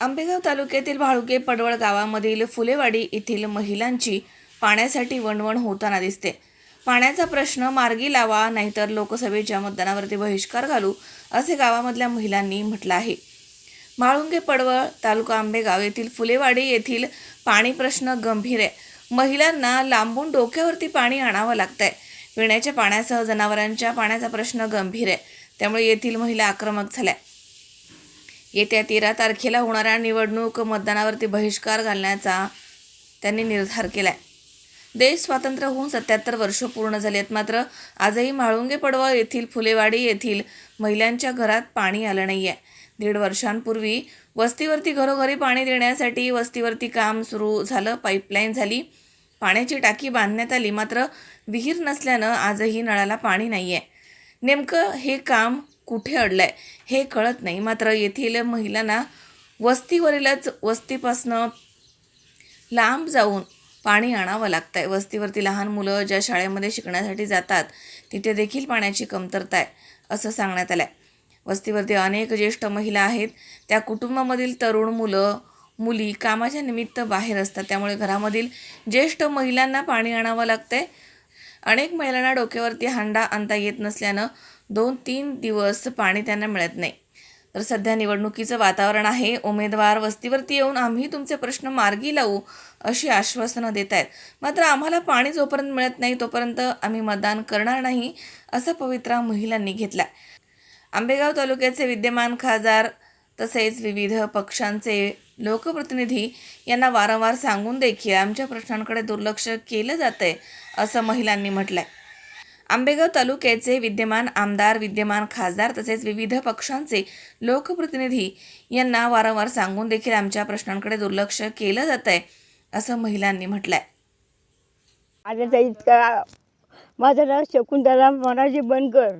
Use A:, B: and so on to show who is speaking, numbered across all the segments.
A: आंबेगाव तालुक्यातील भाळुके पडवळ गावामधील फुलेवाडी येथील महिलांची पाण्यासाठी वणवण होताना दिसते. पाण्याचा प्रश्न मार्गी लावा नाहीतर लोकसभेच्या मतदानावरती बहिष्कार घालू असे गावामधल्या महिलांनी म्हटलं आहे. म्हाळुंगे पडवळ तालुका आंबेगाव येथील फुलेवाडी येथील पाणी प्रश्न गंभीर आहे. महिलांना लांबून डोक्यावरती पाणी आणावं लागतंय. पिण्याच्या पाण्यासह जनावरांच्या पाण्याचा प्रश्न गंभीर आहे. त्यामुळे येथील महिला आक्रमक झाल्या. येत्या तेरा तारखेला होणाऱ्या निवडणूक मतदानावरती बहिष्कार घालण्याचा त्यांनी निर्धार केला आहे देश स्वातंत्र्य होऊन सत्याहत्तर वर्ष पूर्ण झाली आहेत मात्र आजही म्हाळुंगे पडवळ येथील फुलेवाडी येथील महिलांच्या घरात पाणी आलं नाही आहे दीड वर्षांपूर्वी वस्तीवरती घरोघरी पाणी देण्यासाठी वस्तीवरती काम सुरू झालं पाईपलाईन झाली पाण्याची टाकी बांधण्यात आली. मात्र विहीर नसल्यानं आजही नळाला पाणी नाही आहे नेमकं हे काम कुठे अडलं आहे हे कळत नाही. मात्र येथील महिलांना वस्तीवरीलच वस्तीपासनं लांब जाऊन पाणी आणावं लागतंय. वस्तीवरती लहान मुलं ज्या शाळेमध्ये शिकण्यासाठी जातात तिथे देखील पाण्याची कमतरता आहे असं सांगण्यात आलं आहे वस्तीवरती अनेक ज्येष्ठ महिला आहेत. त्या कुटुंबामधील तरुण मुलं मुली कामाच्या निमित्त बाहेर असतात. त्यामुळे घरामधील ज्येष्ठ महिलांना पाणी आणावं लागतं आहे अनेक महिलांना डोक्यावरती हांडा आणता येत नसल्यानं दोन तीन दिवस पाणी त्यांना मिळत नाही. तर सध्या निवडणुकीचं वातावरण आहे. उमेदवार वस्तीवरती येऊन आम्ही तुमचे प्रश्न मार्गी लावू अशी आश्वासनं देत आहेत. मात्र आम्हाला पाणी जोपर्यंत मिळत नाही तोपर्यंत आम्ही मतदान करणार नाही असा पवित्रा महिलांनी घेतला. आंबेगाव तालुक्याचे विद्यमान खासदार तसेच विविध पक्षांचे लोकप्रतिनिधी यांना वारंवार सांगून देखील आमच्या प्रश्नांकडे दुर्लक्ष केलं जातंय असं महिलांनी म्हटलंय. आंबेगाव तालुक्याचे विद्यमान आमदार विद्यमान खासदार तसेच विविध पक्षांचे लोकप्रतिनिधी यांना वारंवार सांगून देखील आमच्या प्रश्नांकडे दुर्लक्ष केलं जात आहे असं महिलांनी म्हटलंय.
B: माझ्याचा इतका माझं नाव शकुंतला मनाजी बनकर.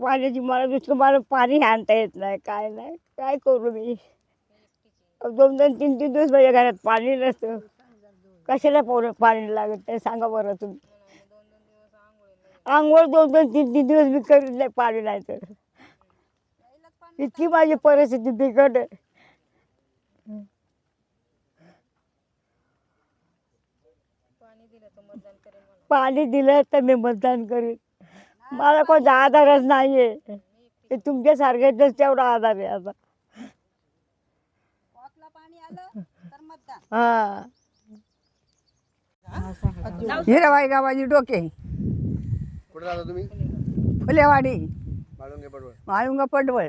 B: पाण्याची मला दुसरं मला पाणी आणता येत नाही काय नाही. काय करू मी? दोन दोन तीन तीन दिवस माझ्या घरात पाणी नसतं. कशाला पोरं पाणी लागत ते सांगा बरं तुम्ही. आंघोळ दोन दोन तीन तीन दिवस मी करीत नाही पाणी नाही तर. इतकी माझी परिस्थिती बिकट आहे. पाणी दिलं तर मी मतदान करीन. मला कोणता आधारच नाही आहे तुमच्यासारख्याच तेवढा आधार आहे आता. हा.
C: हिराबाई गावाची डोके.
D: कुठे राहता तुम्ही?
C: फुलेवाडी.
D: बाळुंगे पडवळ.
C: माळुंगा पडवळ.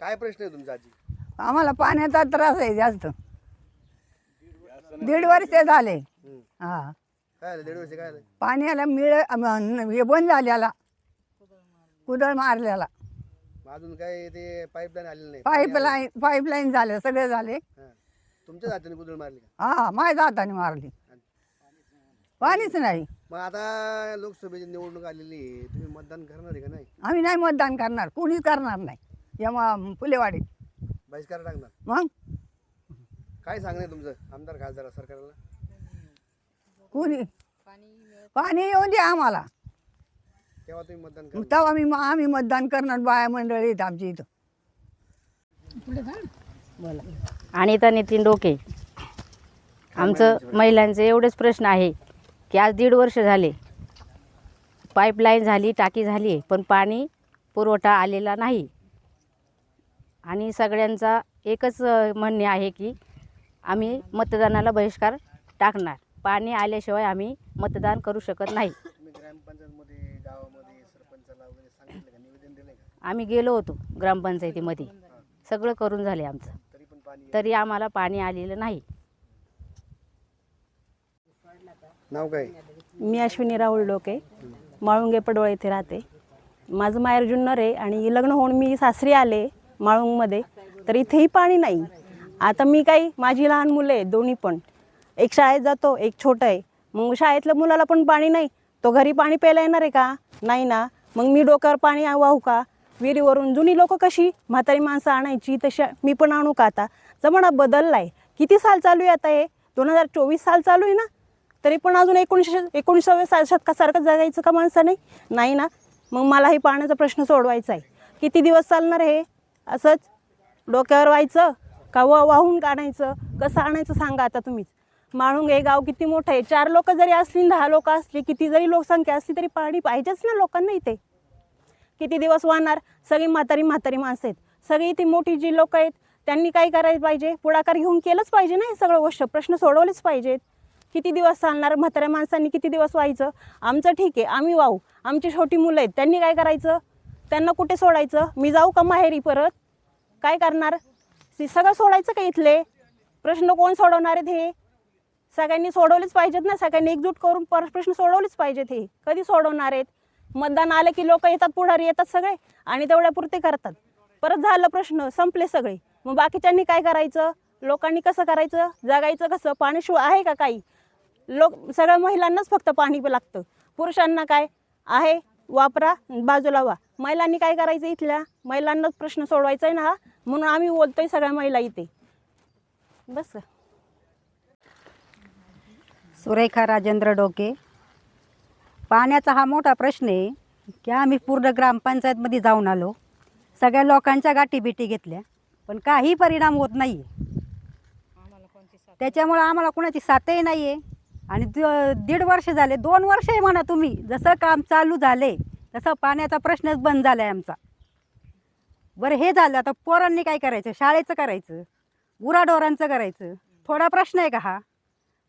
D: काय प्रश्न आहे तुमचा आजी?
C: आम्हाला पाण्याचा त्रास आहे जास्त. दीड वर्ष झाले. हा.
D: काय दीड वर्ष काय आलं
C: पाण्याला मिळ हे बंद झालेला कुदळ मारलेला.
D: अजून काय ते पाईपलाईन आलेलं नाही?
C: पाईपलाईन पाईपलाईन झाले सगळे झाले.
D: हां. तुमच्याच हाताने कुदळ मारली का?
C: हा माझ्या हाताने मारली. पाणीच नाही.
D: मग आता लोकसभेची निवडणूक आलेली आहे. तुम्ही मतदान करणार आहे का नाही?
C: आम्ही नाही मतदान करणार. कोणीच करणार नाही. या मा- फुलेवाडी
D: बहिष्कार टाकणार?
C: मग?
D: काय सांगणार तुमचं? आमदार खासदार सरकारला?
C: कोणी? पाणी येऊन दे आम्हाला.
D: तेव्हा तुम्ही मतदान करा
C: तेव्हा आम्ही आम्ही मतदान करणार बाया मंडळी आहेत आमची इथं.
E: अनिता नितीन डोके. आमचं महिलांचे एवढेच प्रश्न आहे की आज दीड वर्ष झाले. पाईपलाईन झाली टाकी झाली पण पाणी पुरवठा आलेला नाही. आणि सगळ्यांचा एकच अ, म्हणणे आहे की आम्ही मतदानाला बहिष्कार टाकणार. पाणी आल्याशिवाय आम्ही मतदान करू शकत नाही.
D: तुम्ही ग्रामपंचायतमध्ये
E: आम्ही गेलो होतो ग्रामपंचायतीमध्ये. सगळं करून झाले आमचं.
D: तरी पण पाणी
E: तरी आम्हाला पाणी आलेलं नाही.
D: नाव काय?
F: मी अश्विनी राहुल डोके. माळुंगे पडवळ येथे राहते. माझं माहेर जुन्नर आहे आणि लग्न होऊन मी सासरी आले माळुंगमध्ये. तर इथेही पाणी नाही. आता मी काही माझी लहान मुलं आहे दोन्ही पण. एक शाळेत जातो एक छोटं आहे. मग शाळेतल्या मुलाला पण पाणी नाही. तो घरी पाणी प्यायला येणार आहे का? नाही ना. मग मी डोक्यावर पाणी वाहू का? विहिरीवरून जुनी लोक कशी? म्हातारी माणसं आणायची तशा मी पण आणू का आता? जमाना बदलला आहे किती साल चालू आहे आता हे? दोन हजार चोवीस साल चालू आहे ना? तरी पण अजून एकोणीसशे एकोणीसाव्या सा शतकासारखं जगायचं का माणसाने नाही? ना. मग मला हे पाण्याचा प्रश्न सोडवायचा आहे. किती दिवस चालणार हे? असंच डोक्यावर व्हायचं? का वा वाहून काढायचं? कसं आणायचं सांगा आता तुम्हीच. माळुंग हे गाव किती मोठं आहे. चार लोक जरी असली दहा लोक असली किती जरी लोकसंख्या असली तरी पाणी पाहिजेच ना लोकांना इथे. किती दिवस वाहणार? सगळी म्हातारी म्हातारी माणसं आहेत. सगळी ती मोठी जी लोक आहेत त्यांनी काय करायला पाहिजे? पुढाकार घेऊन केलंच पाहिजे ना हे सगळं गोष्ट? प्रश्न सोडवलेच पाहिजेत. किती दिवस चालणार? म्हाताऱ्या माणसांनी किती दिवस व्हायचं? आमचं ठीक आहे आम्ही वाहू. आमची छोटी मुलं आहेत त्यांनी काय करायचं? त्यांना कुठे सोडायचं? मी जाऊ का माहेरी परत? काय करणार? सगळं सोडायचं का इथले? प्रश्न कोण सोडवणार आहेत हे? सगळ्यांनी सोडवलेच पाहिजेत ना सगळ्यांनी एकजूट करून पर प्रश्न सोडवलेच पाहिजेत हे. कधी सोडवणार आहेत? मतदान आलं की लोक येतात पुढारी येतात सगळे आणि तेवढ्या पुरते करतात. परत झालं प्रश्न संपले सगळे. मग बाकीच्यांनी काय करायचं? लोकांनी कसं करायचं? जगायचं कसं? पाण्याशिवाय आहे का काही? लोक सगळ्या महिलांनाच फक्त पाणी लागतं. पुरुषांना काय? आहे वापरा बाजूला वा महिलांनी काय करायचं इथल्या? महिलांनाच प्रश्न सोडवायचा आहे ना हा? म्हणून आम्ही बोलतोय सगळ्या महिला इथे. बस.
G: सुरेखा राजेंद्र डोके. पाण्याचा हा मोठा प्रश्न आहे की आम्ही पूर्ण ग्रामपंचायतमध्ये जाऊन आलो. सगळ्या लोकांच्या गाठी बिटी घेतल्या पण काही परिणाम होत नाही त्याच्यामुळं आम्हाला कुणाची साथही नाही आहे आणि द- दीड वर्ष झाले दोन वर्ष आहे म्हणा तुम्ही जसं काम चालू झाले तसं पाण्याचा प्रश्नच बंद झाला आहे आमचा. बरं हे झालं आता पोरांनी काय करायचं? शाळेचं करायचं? गुराढोरांचं करायचं? थोडा प्रश्न आहे का हा?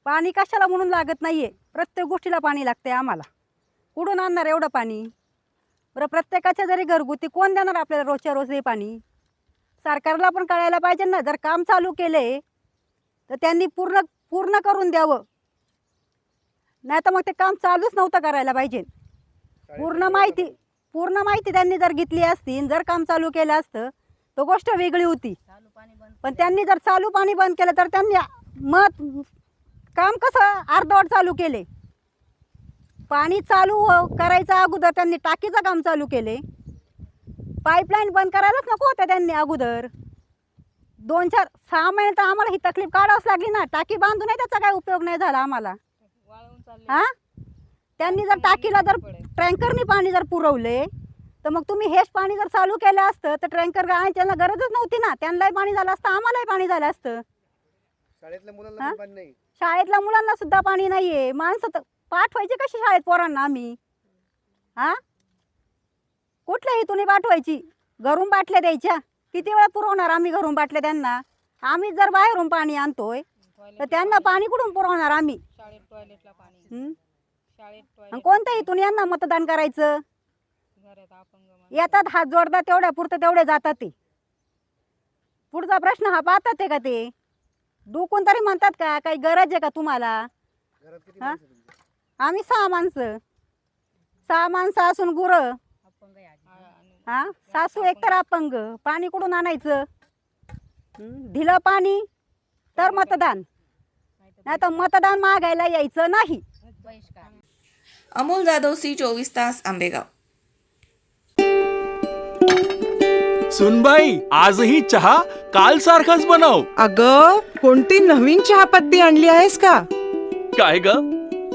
G: पाणी कशाला म्हणून लागत नाही आहे प्रत्येक गोष्टीला पाणी लागते आम्हाला. कुठून आणणार एवढं पाणी? बरं प्रत्येकाच्या जरी घरगुती कोण देणार आपल्याला रोजच्या रोज हे पाणी? सरकारला पण कळायला पाहिजे ना जर काम चालू केले तर त्यांनी पूर्ण पूर्ण करून द्यावं. नाही तर मग ते काम चालूच नव्हतं करायला पाहिजे. पूर्ण माहिती पूर्ण माहिती त्यांनी जर घेतली असती जर काम चालू केलं असतं तर गोष्ट वेगळी होती. पण त्यांनी जर चालू पाणी बंद केलं तर त्यांनी मत काम कसं अर्धवट चालू केले? पाणी चालू हो- करायचं अगोदर त्यांनी टाकीचं काम चालू केले. पाईपलाईन बंद करायलाच नको होत्या त्यांनी अगोदर. दोन चार सहा महिने तर आम्हाला ही तकलीफ काढावंच लागली ना. टाकी बांधूनही त्याचा काय उपयोग नाही झाला आम्हाला. हा? त्यांनी जर टाकीला जर टँकरनी पाणी जर पुरवले तर मग तुम्ही हेच पाणी जर चालू केलं असतं तर टँकर त्यांना गरजच नव्हती ना. त्यांनाही पाणी झालं असतं आम्हालाही पाणी झालं असतं.
D: शाळेतल्या मुलांना? पण पाणी नाही.
G: शाळेतल्या मुलांना सुद्धा पाणी नाहीये. माणसं तर पाठवायचे कशी शाळेत पोरांना आम्ही? हा? कुठल्या हेतूने पाठवायची? घरून बाटल्या द्यायच्या? किती वेळा पुरवणार आम्ही घरून बाटल्या त्यांना? आम्ही जर बाहेरून पाणी आणतोय तर त्यांना पाणी कुठून पुरवणार आम्ही? कोणत्या हेतून यांना मतदान करायचं? येतात हात जोडतात तेवढ्या पुरतं तेवढे जातात ते. पुढचा प्रश्न हा पाहतात ते का ते? डुकून तरी म्हणतात का काही गरज आहे का तुम्हाला? आम्ही सहा माणसं. सहा माणसं असून गुरं. हा? सासू एकतर अपंग. पाणी कुठून आणायचं? दिलं पाणी तर मतदान. नाही तर मतदान मागायला यायचं नाही.
A: अमोल जाधव सी चोवीस तास आंबेगाव.
H: सुनबाई आजही चहा काल सारखाच बनव.
I: अग कोणती नवीन चहापत्ती आणली आहेस का?
H: काय ग?